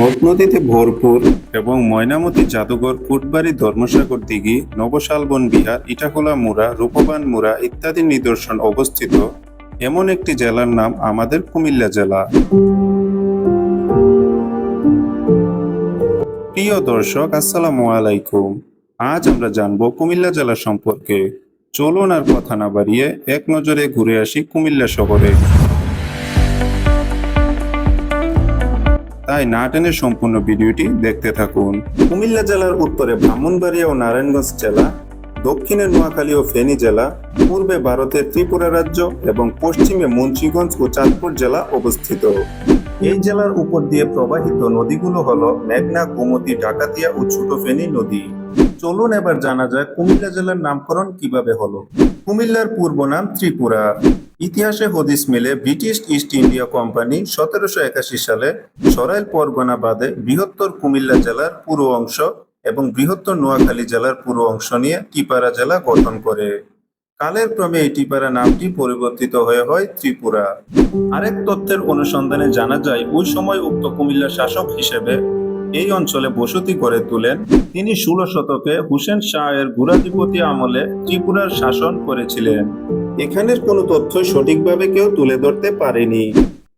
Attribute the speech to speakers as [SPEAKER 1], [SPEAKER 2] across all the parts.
[SPEAKER 1] নদ নদীতে ভরপুর এবং ময়নামতি জাদুঘর, কুটবাড়ি, ধর্মসাগর দিঘি, নবশালবন বিহার, ইটাখোলা মুড়া, রূপবান মুড়া ইত্যাদি নিদর্শন অবস্থিত। এমন একটি জেলার নাম আমাদের কুমিল্লা জেলা। প্রিয় দর্শক, আসসালামু আলাইকুম। আজ আমরা জানব কুমিল্লা জেলা সম্পর্কে। চলুন আর কথা না বাড়িয়ে এক নজরে ঘুরে আসি কুমিল্লা শহরে। তাই না টেনে সম্পূর্ণ ভিডিওটি দেখতে থাকুন। কুমিল্লা জেলার উত্তরে ব্রাহ্মণবাড়িয়া ও নারায়ণগঞ্জ জেলা, দক্ষিণে নোয়াখালী ও ফেনী জেলা, পূর্বে ভারতের ত্রিপুরা রাজ্য এবং পশ্চিমে মুন্সিগঞ্জ ও চাঁদপুর জেলা অবস্থিত। এই জেলার উপর দিয়ে প্রবাহিত নদীগুলো হল মেঘনা, গোমতী ডাকাতিয়া ও ছোট ফেনী নদী। চলুন এবার জানা যায় কুমিল্লা জেলার নামকরণ কীভাবে হলো। কুমিল্লার পূর্ব নাম ত্রিপুরা। ইতিহাসে হদিস মিলে ব্রিটিশ ইস্ট ইন্ডিয়া কোম্পানি সতেরোশো একাশি সালে সরাইল পরগনা বাদে বৃহত্তর কুমিল্লা জেলার পুরো অংশ এবং বৃহত্তর নোয়াখালী জেলার পুরো অংশ নিয়ে টিপারা জেলা গঠন করে। কালের ক্রমে এই টিপারা নামটি পরিবর্তিত হয়ে হয় ত্রিপুরা। আরেক তথ্যের অনুসন্ধানে জানা যায়, ওই সময় উক্ত কুমিল্লা শাসক হিসেবে এই অঞ্চলে বসতি করে তুলেন। তিনি ষোলো শতকে হুসেন শাহ এর গুরাধিপতি আমলে ত্রিপুরার শাসন করেছিলেন। এখানের কোনো তথ্য সঠিকভাবে কেউ তুলে ধরতে পারেনি।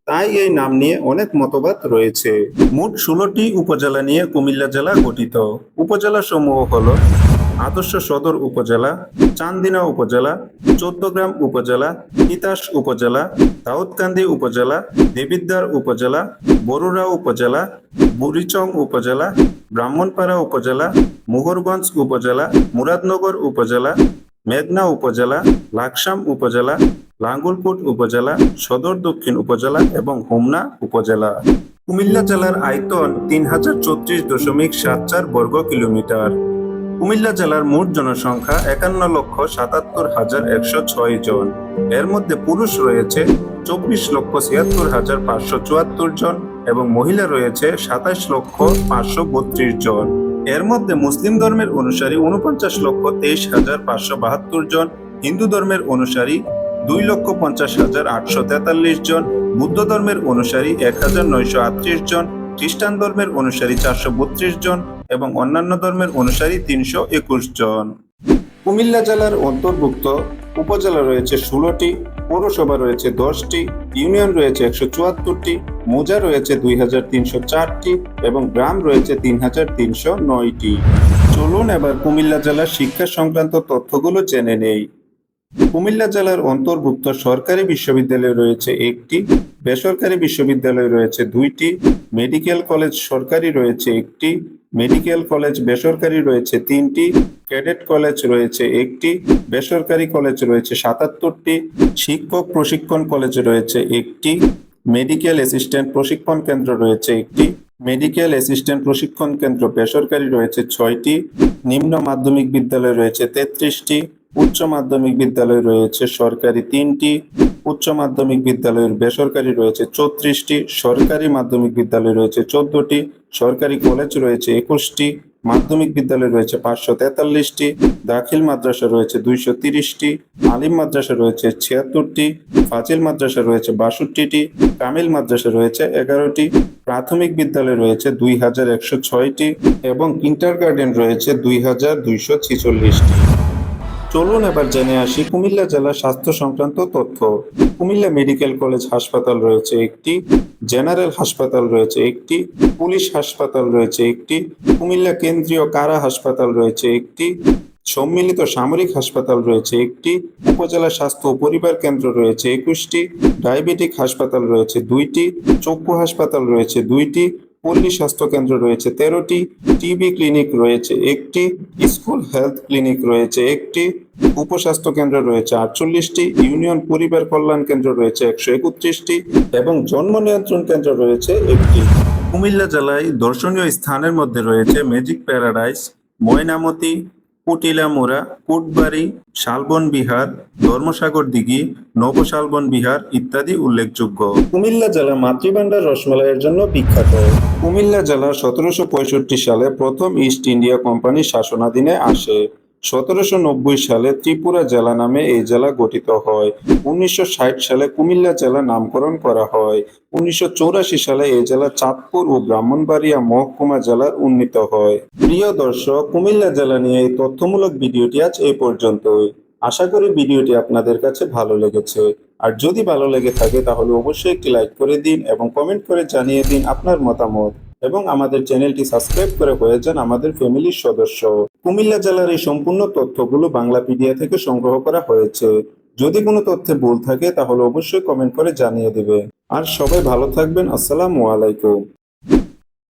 [SPEAKER 1] তাই এই নাম নিয়ে অনেক মতবাদ রয়েছে। মোট ষোলোটি উপজেলা নিয়ে কুমিল্লা জেলা গঠিত। উপজেলা সমূহ হল আদর্শ সদর উপজেলা, চান্দিনা উপজেলা, চৌদ্দগ্রাম উপজেলা, তিতাস উপজেলা, দাউদকান্দি উপজেলা, দেবিদ্বার উপজেলা, বরুড়া উপজেলা, বুড়িচং উপজেলা, ব্রাহ্মণপাড়া উপজেলা মুহরগঞ্জ উপজেলা, মুরাদনগর উপজেলা মেঘনা উপজেলা, লাকসাম উপজেলা লাঙ্গুলকোট উপজেলা, সদর দক্ষিণ উপজেলা এবং হোমনা উপজেলা। কুমিল্লা জেলার আয়তন তিন হাজার চৌত্রিশ দশমিক সাত চার বর্গ কিলোমিটার। কুমিল্লা জেলার মোট জনসংখ্যা একান্ন লক্ষ সাতাত্তর হাজার একশো ছয় জন। এর মধ্যে পুরুষ রয়েছে চব্বিশ লক্ষ ছিয়াত্তর হাজার পাঁচশো চুয়াত্তর জন এবং মহিলা রয়েছে সাতাশ লক্ষ পাঁচশো বত্রিশ জন। এর মধ্যে মুসলিম ধর্মের অনুসারী উনপঞ্চাশ লক্ষ তেইশ হাজার পাঁচশো বাহাত্তর জন, হিন্দু ধর্মের অনুসারী দুই লক্ষ পঞ্চাশ হাজার আটশো তেতাল্লিশ জন, বুদ্ধ ধর্মের অনুসারী এক হাজার নয়শো আটত্রিশ জন, খ্রিস্টান ধর্মের অনুসারী চারশো বত্রিশ জন এবং অন্যান্য ধর্মের অনুসারী তিনশো একুশ জন। কুমিল্লা জেলার অন্তর্ভুক্ত উপজেলা রয়েছে ষোলোটি, পৌরসভা রয়েছে দশটি, ইউনিয়ন রয়েছে একশো চুয়াত্তরটি, মোজা রয়েছে দুই হাজার তিনশো চারটি এবং গ্রাম রয়েছে তিন হাজার তিনশো নয়টি। চলুন এবার কুমিল্লা জেলার শিক্ষা সংক্রান্ত তথ্যগুলো জেনে নেই। কুমিল্লা জেলার অন্তর্ভুক্ত সরকারি বিশ্ববিদ্যালয় রয়েছে একটি, বেসরকারি বিশ্ববিদ্যালয় রয়েছে দুইটি, মেডিকেল কলেজ সরকারি রয়েছে একটি, মেডিকেল কলেজ বেসরকারি রয়েছে তিনটি, ক্যাডেট কলেজ রয়েছে একটি, বেসরকারি কলেজ রয়েছে সাতাত্তরটি, শিক্ষক প্রশিক্ষণ কলেজ রয়েছে একটি, মেডিকেল অ্যাসিস্ট্যান্ট প্রশিক্ষণ কেন্দ্র রয়েছে একটি, মেডিকেল অ্যাসিস্ট্যান্ট প্রশিক্ষণ কেন্দ্র বেসরকারি রয়েছে ছয়টি, নিম্ন মাধ্যমিক বিদ্যালয় রয়েছে তেত্রিশটি উচ্চ মাধ্যমিক বিদ্যালয় রয়েছে সরকারি তিনটি, উচ্চ মাধ্যমিক বিদ্যালয়ের বেসরকারি রয়েছে চৌত্রিশটি, সরকারি মাধ্যমিক বিদ্যালয় রয়েছে চোদ্দটি, সরকারি কলেজ রয়েছে একুশটি, মাধ্যমিক বিদ্যালয় রয়েছে পাঁচশো তেতাল্লিশটি, দাখিল মাদ্রাসা রয়েছে দুইশো তিরিশটি, আলিম মাদ্রাসা রয়েছে ছিয়াত্তরটি, ফাজিল মাদ্রাসা রয়েছে বাষট্টিটি, কামিল মাদ্রাসা রয়েছে এগারোটি, প্রাথমিক বিদ্যালয় রয়েছে দুই হাজার একশো ছয়টি এবং কিন্টার গার্ডেন রয়েছে দুই হাজার দুইশো ছিচল্লিশটি। চলুন এবার জেনে আসি কুমিল্লা জেলার স্বাস্থ্য সংক্রান্ত তথ্য। কুমিল্লা মেডিকেল কলেজ হাসপাতাল রয়েছে একটি, জেনারেল হাসপাতাল রয়েছে একটি, পুলিশ হাসপাতাল রয়েছে একটি, কুমিল্লা কেন্দ্রীয় কারা হাসপাতাল রয়েছে একটি, সম্মিলিত সামরিক হাসপাতাল রয়েছে একটি, উপজেলা স্বাস্থ্য ও পরিবার কেন্দ্র রয়েছে একুশটি, ডায়াবেটিক হাসপাতাল রয়েছে দুইটি, চক্ষু হাসপাতাল রয়েছে দুইটি পল্লী স্বাস্থ্য কেন্দ্র রয়েছে, তেরোটি টিবি ক্লিনিক রয়েছে, একটি স্কুল হেলথ ক্লিনিক রয়েছে, একটি উপস্বাস্থ্য কেন্দ্র রয়েছে, আটচল্লিশটি ইউনিয়ন পরিবার কল্যাণ কেন্দ্র রয়েছে, একশো একত্রিশটি এবং জন্ম নিয়ন্ত্রণ কেন্দ্র রয়েছে একটি। কুমিল্লা জেলায় দর্শনীয় স্থানের মধ্যে রয়েছে ম্যাজিক প্যারাডাইস, ময়নামতি, কুটিলামুড়া, কুটবাড়ি, শালবন বিহার, ধর্মসাগর দিঘি, নবশালবন বিহার ইত্যাদি উল্লেখযোগ্য। কুমিল্লা জেলা মাতৃভান্ডার রসমালাইয়ের জন্য বিখ্যাত। কুমিল্লা জেলা সতেরোশো পঁয়ষট্টি সালে প্রথম ইস্ট ইন্ডিয়া কোম্পানির শাসনাধীনে আসে। সতেরোশো নব্বই সালে ত্রিপুরা জেলা নামে এই জেলা গঠিত হয়। উনিশশো ষাট সালে কুমিল্লা জেলা নামকরণ করা হয়। উনিশশো সালে এই জেলা চাঁদপুর ও ব্রাহ্মণবাড়িয়া মহকুমা জেলার উন্নীত হয়। প্রিয় দর্শক, কুমিল্লা জেলা নিয়ে এই তথ্যমূলক ভিডিওটি আজ এই পর্যন্তই। আশা করি ভিডিওটি আপনাদের কাছে ভালো লেগেছে। আর যদি ভালো লেগে থাকে তাহলে অবশ্যই একটি লাইক করে দিন এবং কমেন্ট করে জানিয়ে দিন আপনার মতামত এবং আমাদের চ্যানেলটি সাবস্ক্রাইব করে হয়ে যান আমাদের ফ্যামিলির সদস্য। কুমিল্লা জেলার এই সম্পূর্ণ তথ্যগুলো বাংলাপিডিয়া থেকে সংগ্রহ করা হয়েছে। যদি কোনো তথ্যে ভুল থাকে তাহলে অবশ্যই কমেন্ট করে জানিয়ে দিবে। আর সবাই ভালো থাকবেন। আসসালামু আলাইকুম।